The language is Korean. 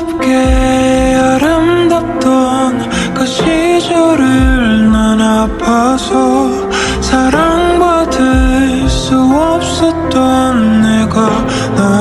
뜨겁게 아름답던 그 시절을 난 아파서 사랑받을 수 없었던 내가 나